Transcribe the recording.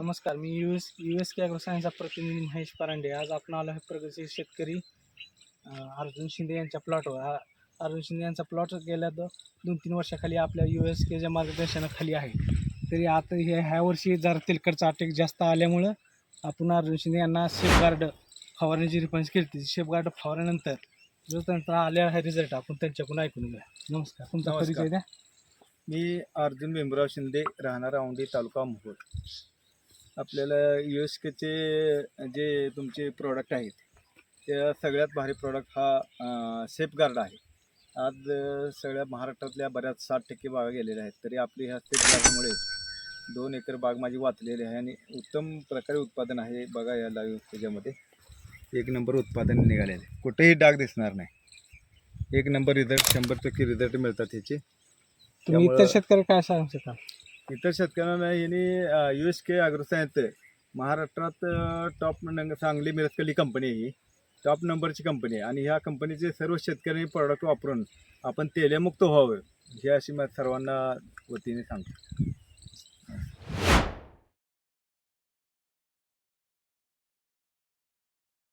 नमस्कार मी U S U S K सायन्सचा प्रतिनिधी महेश परांडे. आज आपण आलो आहे प्रगतशील शेतकरी अर्जुन शिंदे यांच्या प्लॉटवर अर्जुन शिंदे यांचा प्लॉट गेल्या दो दोन तीन वर्षाखाली आपल्या यू एस केच्या मार्गदर्शनाखाली आहे. तरी आता हे ह्या वर्षी जरा तेलकटचा अटॅक जास्त आल्यामुळं आपण अर्जुन शिंदे यांना शेफगार्ड फवारण्याची रिफंड केली होती. शेफगार्ड फवारल्यानंतर जो त्यांचा आलेला आहे रिझल्ट आपण त्यांच्याकडून ऐकून घ्या नमस्कार तुमचा. परिचय द्या. मी अर्जुन भीमराव शिंदे राहणार औंढी तालुका मोहोळ आपल्याला यू एस केचे जे तुमचे प्रॉडक्ट आहेत त्या सगळ्यात भारी प्रॉडक्ट हा सेफगार्ड आहे. आज सगळ्या महाराष्ट्रातल्या बऱ्याच साठ टक्के बागा गेलेल्या आहेत तरी आपली ह्या सेफगार्डमुळे दोन एकर बाग माझी वाचलेली आहे आणि उत्तम प्रकारे उत्पादन आहे. बघा या लाईव्ह त्याच्यामध्ये. एक नंबर उत्पादन निघालेले आहे. कुठेही डाग दिसणार नाही. एक नंबर रिझल्ट शंभर टक्के रिझल्ट मिळतात ह्याचे. तुम्ही इतर शेतकरी काय सांगू शकाल? इतर शेतकऱ्यांना यांनी यू एस के अॅग्रोसायन्स महाराष्ट्रात टॉप नंग सांगली मिरजकली कंपनी आहे ही. टॉप नंबरची कंपनी आहे. आणि ह्या कंपनीचे सर्व शेतकरी प्रॉडक्ट वापरून आपण तेलमुक्त व्हावं हे अशी मी सर्वांना वतीने सांगतो.